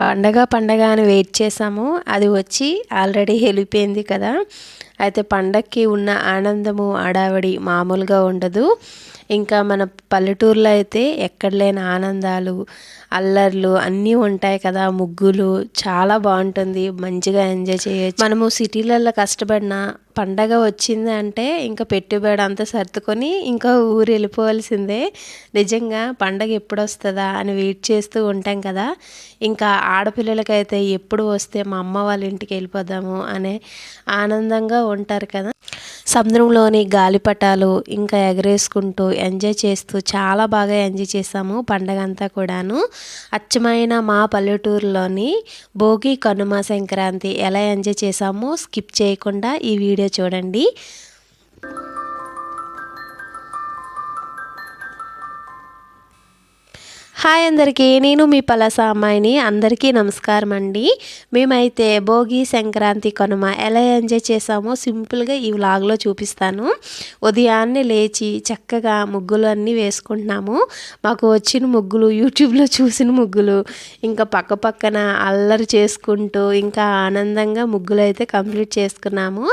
పండగ పండగ అని వెయిట్ చేసాము. అది వచ్చి ఆల్రెడీ వెళ్ళిపోయింది కదా. అయితే పండక్కి ఉన్న ఆనందము అడావడి మామూలుగా ఉండదు. ఇంకా మన పల్లెటూరులో అయితే ఎక్కడ లేని ఆనందాలు అల్లర్లు అన్నీ ఉంటాయి కదా. ముగ్గులు చాలా బాగుంటుంది. మంచిగా ఎంజాయ్ చేయొచ్చు. మనము సిటీలలో కష్టపడిన పండగ వచ్చింది అంటే ఇంకా పెట్టుబడి అంతా సర్దుకొని ఇంకా ఊరు వెళ్ళిపోవాల్సిందే. నిజంగా పండగ ఎప్పుడు వస్తుందా అని వెయిట్ చేస్తూ ఉంటాం కదా. ఇంకా ఆడపిల్లలకైతే ఎప్పుడు వస్తే మా అమ్మ వాళ్ళ ఇంటికి వెళ్ళిపోదాము అనే ఆనందంగా ఉంటారు కదా. సముద్రంలోని గాలిపటాలు ఇంకా ఎగరేసుకుంటూ ఎంజాయ్ చేస్తూ చాలా బాగా ఎంజాయ్ చేసాము పండగ అంతా కూడాను. అచ్చమైన మా పల్లెటూరులోని భోగి కనుమ సంక్రాంతి ఎలా ఎంజాయ్ చేసామో స్కిప్ చేయకుండా ఈ వీడియో చూడండి. హాయ్ అందరికీ నేను మీ పలాస అమ్మాయిని అందరికీ నమస్కారం అండి. మేమైతే భోగి సంక్రాంతి కనుమ ఎలా ఎంజాయ్ చేసామో సింపుల్గా ఈ వ్లాగ్లో చూపిస్తాను. ఉదయాన్నే లేచి చక్కగా ముగ్గులు అన్నీ వేసుకుంటున్నాము. మాకు వచ్చిన ముగ్గులు యూట్యూబ్లో చూసిన ముగ్గులు ఇంకా పక్క పక్కన అల్లరి చేసుకుంటూ ఇంకా ఆనందంగా ముగ్గులు అయితే కంప్లీట్ చేసుకున్నాము.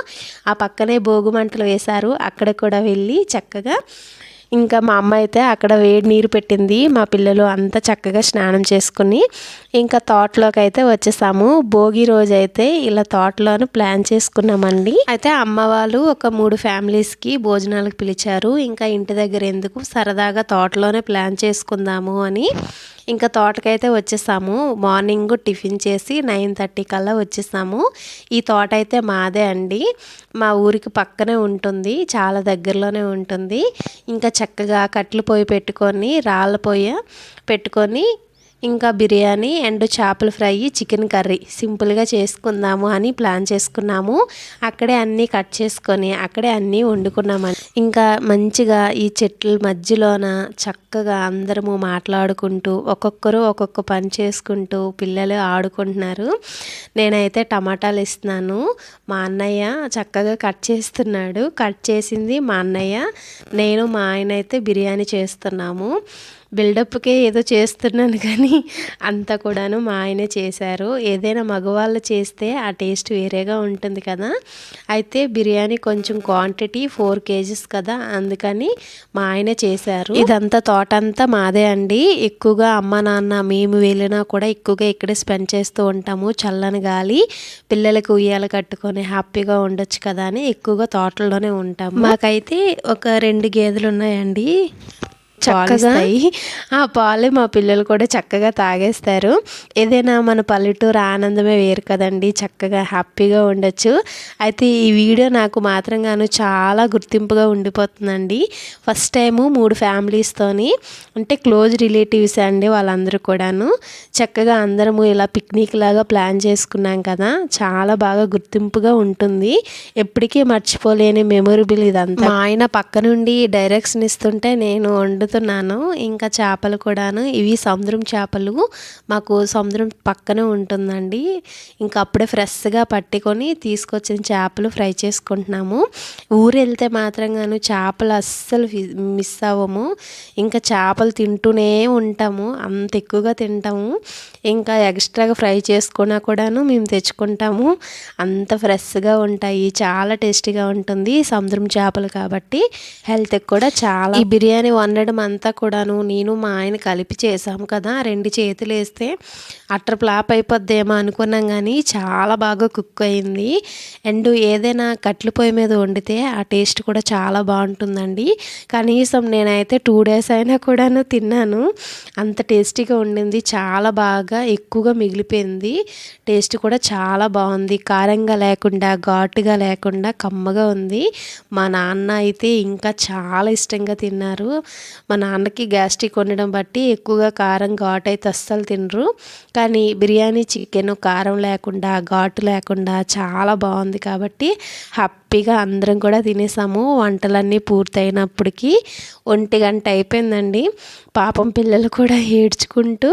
ఆ పక్కనే భోగు మంటలు వేశారు. అక్కడ కూడా వెళ్ళి చక్కగా ఇంకా మా అమ్మ అయితే అక్కడ వేడి నీరు పెట్టింది. మా పిల్లలు అంతా చక్కగా స్నానం చేసుకుని ఇంకా తోటలోకి అయితే వచ్చేసాము. భోగి రోజు అయితే ఇలా తోటలోను ప్లాన్ చేసుకున్నామండి. అయితే అమ్మ వాళ్ళు ఒక మూడు ఫ్యామిలీస్కి భోజనాలకు పిలిచారు. ఇంకా ఇంటి దగ్గర ఎందుకు సరదాగా తోటలోనే ప్లాన్ చేసుకుందాము అని ఇంకా తోటకైతే వచ్చేసాము. మార్నింగ్ టిఫిన్ చేసి నైన్ థర్టీ కల్లా వచ్చేసాము. ఈ తోట అయితే మాదే అండి. మా ఊరికి పక్కనే ఉంటుంది. చాలా దగ్గరలోనే ఉంటుంది. ఇంకా చక్కగా కట్లు పొయ్యి పెట్టుకొని రాళ్ళ పొయ్యి పెట్టుకొని ఇంకా బిర్యానీ అండ్ చేపల ఫ్రై చికెన్ కర్రీ సింపుల్గా చేసుకుందాము అని ప్లాన్ చేసుకున్నాము. అక్కడే అన్నీ కట్ చేసుకొని అక్కడే అన్నీ వండుకున్నామని ఇంకా మంచిగా ఈ చెట్ల మధ్యలోన చక్కగా అందరము మాట్లాడుకుంటూ ఒక్కొక్కరు ఒక్కొక్క పని చేసుకుంటూ పిల్లలు ఆడుకుంటున్నారు. నేనైతే టమాటాలు ఇస్తున్నాను. మా అన్నయ్య చక్కగా కట్ చేస్తున్నాడు. కట్ చేసింది మా అన్నయ్య. నేను మా ఆయన అయితే బిర్యానీ చేస్తున్నాము. బిల్డప్కే ఏదో చేస్తున్నాను కానీ అంతా కూడాను మా ఆయనే చేశారు. ఏదైనా మగవాళ్ళు చేస్తే ఆ టేస్ట్ వేరేగా ఉంటుంది కదా. అయితే బిర్యానీ కొంచెం క్వాంటిటీ ఫోర్ కేజీస్ కదా అందుకని మా ఆయనే చేశారు. ఇదంతా తోట అంతా మాదే అండి. ఎక్కువగా అమ్మ నాన్న మేము వెళ్ళినా కూడా ఎక్కువగా ఇక్కడే స్పెండ్ చేస్తూ ఉంటాము చల్లని గాలి. పిల్లలకు ఉయ్యాలు కట్టుకొని హ్యాపీగా ఉండొచ్చు కదా అని ఎక్కువగా తోటల్లోనే ఉంటాము. మాకైతే ఒక రెండు గేదెలు ఉన్నాయండి. చక్కగా ఆ పాలు మా పిల్లలు కూడా చక్కగా తాగేస్తారు. ఏదైనా మన పల్లెటూరు ఆనందమే వేరు కదండి. చక్కగా హ్యాపీగా ఉండొచ్చు. అయితే ఈ వీడియో నాకు మాత్రంగాను చాలా గుర్తింపుగా ఉండిపోతుందండి. ఫస్ట్ టైము మూడు ఫ్యామిలీస్తోని అంటే క్లోజ్ రిలేటివ్స్ అండి వాళ్ళందరూ కూడాను. చక్కగా అందరము ఇలా పిక్నిక్ లాగా ప్లాన్ చేసుకున్నాం కదా. చాలా బాగా గుర్తింపుగా ఉంటుంది. ఎప్పటికీ మర్చిపోలేని మెమొరబుల్ ఇదంతా. మా ఆయన పక్క నుండి డైరెక్షన్ ఇస్తుంటే నేను వండు వండుతున్నాను. ఇంకా చేపలు కూడాను ఇవి సముద్రం చేపలు. మాకు సముద్రం పక్కనే ఉంటుందండి. ఇంకా అప్పుడే ఫ్రెష్గా పట్టుకొని తీసుకొచ్చిన చేపలు ఫ్రై చేసుకుంటున్నాము. ఊరు వెళ్తే మాత్రం గాను చేపలు అస్సలు మిస్ అవ్వము. ఇంకా చేపలు తింటూనే ఉంటాము. అంత ఎక్కువగా తింటాము. ఇంకా ఎక్స్ట్రాగా ఫ్రై చేసుకున్నా కూడాను మేము తెచ్చుకుంటాము. అంత ఫ్రెష్గా ఉంటాయి. చాలా టేస్టీగా ఉంటుంది సముద్రం చేపలు కాబట్టి. హెల్త్కి కూడా చాలా. ఈ బిర్యానీ వండడం అంతా కూడాను నేను మా ఆయన కలిపి చేసాము కదా రెండు చేతులు వేస్తే అట్టర్ ఫ్లాప్ అయిపోద్దేమో అనుకున్నాం కానీ చాలా బాగా కుక్ అయింది. అండ్ ఏదైనా కట్లు పొయ్యి మీద వండితే ఆ టేస్ట్ కూడా చాలా బాగుంటుందండి. కనీసం నేనైతే టూ డేస్ అయినా కూడాను తిన్నాను. అంత టేస్టీగా ఉండింది చాలా బాగా ఎక్కువగా మిగిలిపోయింది. టేస్ట్ కూడా చాలా బాగుంది. కారంగా లేకుండా ఘాటుగా లేకుండా కమ్మగా ఉంది. మా నాన్న అయితే ఇంకా చాలా ఇష్టంగా తిన్నారు. మా నాన్నకి గ్యాస్ట్రిక్ ఉండడం బట్టి ఎక్కువగా కారం ఘాటు అయితే అస్సలు తినరు. కానీ బిర్యానీ చికెన్ కారం లేకుండా ఘాటు లేకుండా చాలా బాగుంది కాబట్టి హ్యాపీగా అందరం కూడా తినేసాము. వంటలన్నీ పూర్తయినప్పటికీ ఒంటి గంట అయిపోయిందండి. పాపం పిల్లలు కూడా ఏడ్చుకుంటూ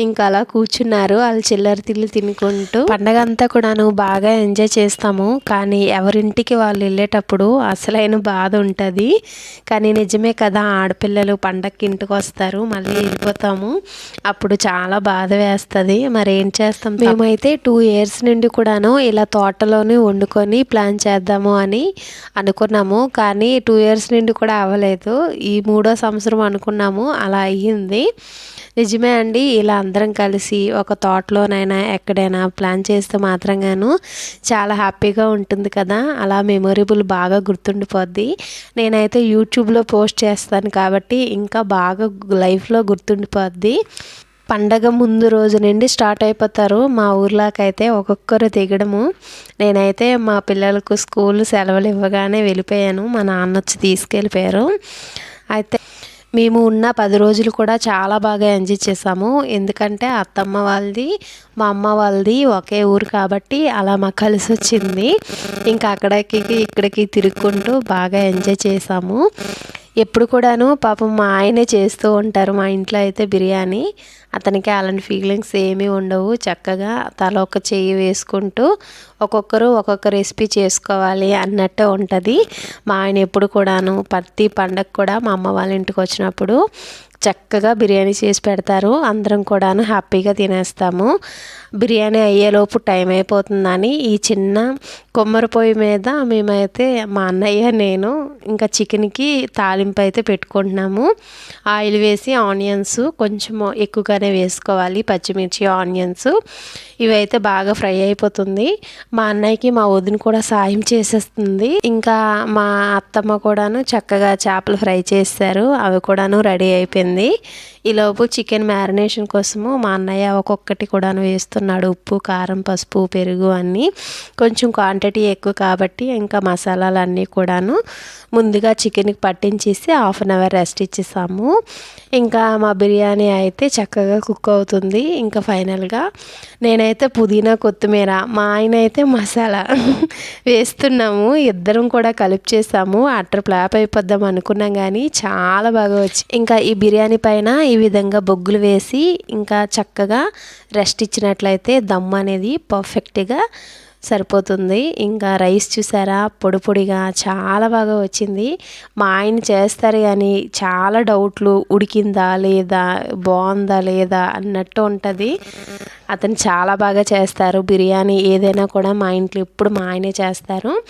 ఇంకా అలా కూర్చున్నారు. వాళ్ళు చిల్లర తిల్లు తినుకుంటూ. పండగ అంతా కూడాను బాగా ఎంజాయ్ చేస్తాము. కానీ ఎవరింటికి వాళ్ళు వెళ్ళేటప్పుడు అసలైన బాధ ఉంటుంది. కానీ నిజమే కదా ఆడపిల్లలు పిల్లలు పండక్కి ఇంటికి వస్తారు మళ్ళీ వెళ్ళిపోతాము. అప్పుడు చాలా బాధ వేస్తుంది. మరి ఏం చేస్తాం మేమైతే టూ ఇయర్స్ నుండి కూడాను ఇలా తోటలోనే వండుకొని ప్లాన్ చేద్దాము అని అనుకున్నాము. కానీ టూ ఇయర్స్ నుండి కూడా అవ్వలేదు. ఈ మూడో సంవత్సరం అనుకున్నాము. అలా అయ్యింది. నిజమే అండి. ఇలా అందరం కలిసి ఒక తోటలోనైనా ఎక్కడైనా ప్లాన్ చేస్తే మాత్రంగాను చాలా హ్యాపీగా ఉంటుంది కదా. అలా మెమొరబుల్ బాగా గుర్తుండిపోద్ది. నేనైతే యూట్యూబ్లో పోస్ట్ చేస్తాను కాబట్టి ఇంకా బాగా లైఫ్లో గుర్తుండిపోద్ది. పండగ ముందు రోజు నుండి స్టార్ట్ అయిపోతారు. మా ఊర్లోకైతే ఒక్కొక్కరు దిగడము. నేనైతే మా పిల్లలకు స్కూల్ సెలవులు ఇవ్వగానే వెళ్ళిపోయాను. మా నాన్న వచ్చి తీసుకెళ్ళిపోయారు. అయితే మేము ఉన్న పది రోజులు కూడా చాలా బాగా ఎంజాయ్ చేసాము ఎందుకంటే అత్తమ్మ వాళ్ళది మా అమ్మ వాళ్ళది ఒకే ఊరు కాబట్టి అలా మాకు కలిసి వచ్చింది. ఇంకా అక్కడికి ఇక్కడికి తిరుక్కుంటూ బాగా ఎంజాయ్ చేసాము ఎప్పుడు కూడాను పాపం మా ఆయనే చేస్తూ ఉంటారు మా ఇంట్లో అయితే బిర్యానీ. అతనికి అలాంటి ఫీలింగ్స్ ఏమీ ఉండవు. చక్కగా తల ఒక చెయ్యి వేసుకుంటూ ఒక్కొక్కరు ఒక్కొక్క రెసిపీ చేసుకోవాలి అన్నట్టు ఉంటుంది. మా ఆయన ఎప్పుడు కూడాను ప్రతి పండగ కూడా మా అమ్మ వాళ్ళ ఇంటికి వచ్చినప్పుడు చక్కగా బిర్యానీ చేసి పెడతారు. అందరం కూడాను హ్యాపీగా తినేస్తాము. బిర్యానీ అయ్యేలోపు టైం అయిపోతుందని ఈ చిన్న కొమ్మరి పొయ్యి మీద మేమైతే మా అన్నయ్య నేను ఇంకా చికెన్కి తాలింపు అయితే పెట్టుకుంటున్నాము. ఆయిల్ వేసి ఆనియన్స్ కొంచెం ఎక్కువగానే వేసుకోవాలి పచ్చిమిర్చి ఆనియన్స్. ఇవైతే బాగా ఫ్రై అయిపోతుంది. మా అన్నయ్యకి మా వదిన కూడా సాయం చేసేస్తుంది. ఇంకా మా అత్తమ్మ కూడాను చక్కగా చేపలు ఫ్రై చేస్తారు అవి కూడాను రెడీ అయిపోయింది. ఈలోపు చికెన్ మ్యారినేషన్ కోసము మా అన్నయ్య ఒక్కొక్కటి కూడాను వేస్తున్నాడు. ఉప్పు కారం పసుపు పెరుగు అన్నీ. కొంచెం క్వాంటిటీ ఎక్కువ కాబట్టి ఇంకా మసాలాలు అన్నీ కూడాను ముందుగా చికెన్కి పట్టించేసి హాఫ్ అన్ అవర్ రెస్ట్ ఇచ్చేసాము. ఇంకా మా బిర్యానీ అయితే చక్కగా కుక్ అవుతుంది. ఇంకా ఫైనల్గా నేనైతే పుదీనా కొత్తిమీర మా ఆయన అయితే మసాలా వేస్తున్నాము. ఇద్దరం కూడా కలిపి చేసాము. అట్టర్ ప్లాప్ అయిపోద్దాం అనుకున్నాం కానీ చాలా బాగా వచ్చి ఇంకా ఈ బిర్యానీ పైన ఈ విధంగా బొగ్గులు వేసి ఇంకా చక్కగా రెస్ట్ ఇచ్చినట్లయితే దమ్ అనేది పర్ఫెక్ట్గా సరిపోతుంది. ఇంకా రైస్ చూసారా? పొడి పొడిగా చాలా బాగా వచ్చింది. మా ఆయన చేస్తారు కానీ చాలా డౌట్లు. ఉడికిందా లేదా? బాగుందా లేదా? అన్నట్టు ఉంటుంది. అతను చాలా బాగా చేస్తారు. బిర్యానీ ఏదైనా కూడా మా ఇంట్లో ఇప్పుడు మా ఆయనే చేస్తారు.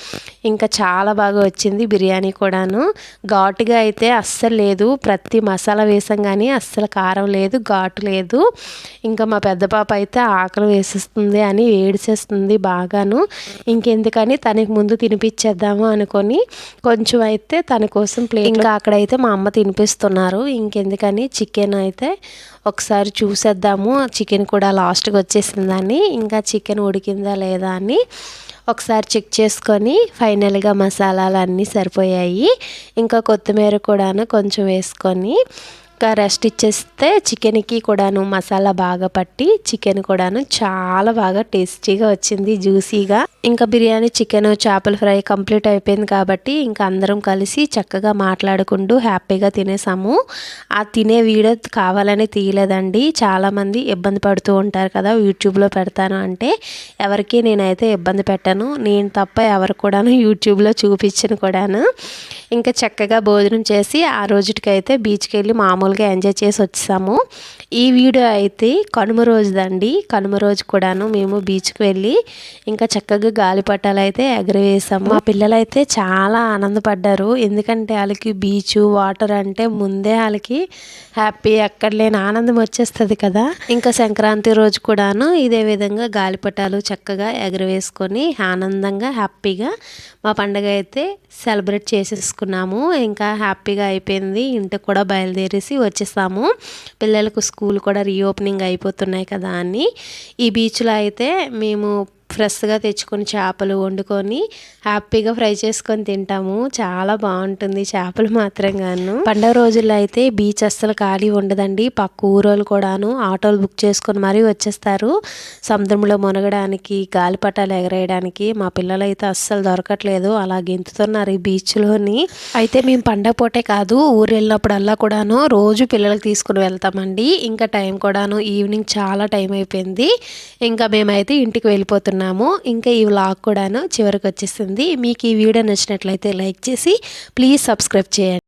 ఇంకా చాలా బాగా వచ్చింది బిర్యానీ కూడాను. ఘాటుగా అయితే అస్సలు లేదు. ప్రతి మసాలా వేసాం కానీ అస్సలు కారం లేదు ఘాటు లేదు. ఇంకా మా పెద్ద పాప అయితే ఆకలి వేసేస్తుంది అని ఏడిచేస్తుంది బాగాను ఇంకెందుకని తనకి ముందు తినిపించేద్దాము అనుకొని కొంచెం అయితే తన కోసం ప్లేట్ ఇంకా అక్కడైతే మా అమ్మ తినిపిస్తున్నారు. ఇంకెందుకని చికెన్ అయితే ఒకసారి చూసేద్దాము. చికెన్ కూడా లాస్ట్కి వచ్చేసిందని. ఇంకా చికెన్ ఉడికిందా లేదా అని ఒకసారి చెక్ చేసుకొని ఫైనల్గా మసాలాలు అన్నీ సరిపోయాయి. ఇంకా కొత్తిమీర కూడాను కొంచెం వేసుకొని ఇంకా రెస్ట్ ఇచ్చేస్తే చికెన్కి కూడాను మసాలా బాగా పట్టి చికెన్ కూడాను చాలా బాగా టేస్టీగా వచ్చింది జ్యూసీగా. ఇంకా బిర్యానీ చికెన్ చేపల ఫ్రై కంప్లీట్ అయిపోయింది కాబట్టి ఇంకా అందరం కలిసి చక్కగా మాట్లాడుకుంటూ హ్యాపీగా తినేసాము. ఆ తినే వీడియో కావాలని తీయలేదండి. చాలామంది ఇబ్బంది పడుతూ ఉంటారు కదా యూట్యూబ్లో పెడతాను అంటే ఎవరికి నేనైతే ఇబ్బంది పెట్టాను. నేను తప్ప ఎవరు కూడాను యూట్యూబ్లో చూపించను కూడాను. ఇంకా చక్కగా భోజనం చేసి ఆ రోజుటికైతే బీచ్కి వెళ్ళి మామూలుగా ఎంజాయ్ చేసి వచ్చాము ఈ వీడియో అయితే కనుమ రోజుదండి. కనుమ రోజు కూడాను మేము బీచ్కి వెళ్ళి ఇంకా చక్కగా గాలిపటాలు అయితే ఎగరవేసాము. మా పిల్లలైతే చాలా ఆనందపడ్డారు. ఎందుకంటే వాళ్ళకి బీచ్ వాటర్ అంటే ముందే వాళ్ళకి హ్యాపీ ఎక్కడ లేని ఆనందం వచ్చేస్తుంది కదా. ఇంకా సంక్రాంతి రోజు కూడాను ఇదే విధంగా గాలిపటాలు చక్కగా ఎగరవేసుకొని ఆనందంగా హ్యాపీగా మా పండగ అయితే సెలబ్రేట్ చేసేసుకున్నాము. ఇంకా హ్యాపీగా అయిపోయింది. ఇంటికి కూడా బయలుదేరేసి వచ్చేసాము. పిల్లలకు స్కూల్ కూడా రీఓపెనింగ్ అయిపోతున్నాయి కదా అని. ఈ బీచ్లో అయితే మేము ఫ్రెష్గా తెచ్చుకొని చేపలు వండుకొని హ్యాపీగా ఫ్రై చేసుకొని తింటాము. చాలా బాగుంటుంది చేపలు మాత్రం గాను పండగ రోజుల్లో అయితే బీచ్ అస్సలు ఖాళీ ఉండదండి. పక్క ఊరోళ్ళు కూడాను ఆటోలు బుక్ చేసుకొని మరీ వచ్చేస్తారు. సముద్రంలో మునగడానికి గాలిపటాలు ఎగరేయడానికి మా పిల్లలు అయితే అస్సలు దొరకట్లేదు. అలా గెంతుతున్నారు ఈ బీచ్లోని. అయితే మేము పండగ పూటే కాదు ఊరు వెళ్ళినప్పుడల్లా కూడాను రోజు పిల్లలకి తీసుకుని వెళ్తామండి. ఇంకా టైం కూడాను ఈవినింగ్ చాలా టైం అయిపోయింది. ఇంకా మేమైతే ఇంటికి వెళ్ళిపోతున్నాం. వెళ్ళిపోతున్నాము ఇంకా ఈ వ్లాగ్ కూడాను చివరికి వచ్చేసింది. మీకు ఈ వీడియో నచ్చినట్లయితే లైక్ చేసి ప్లీజ్ సబ్స్క్రైబ్ చేయండి.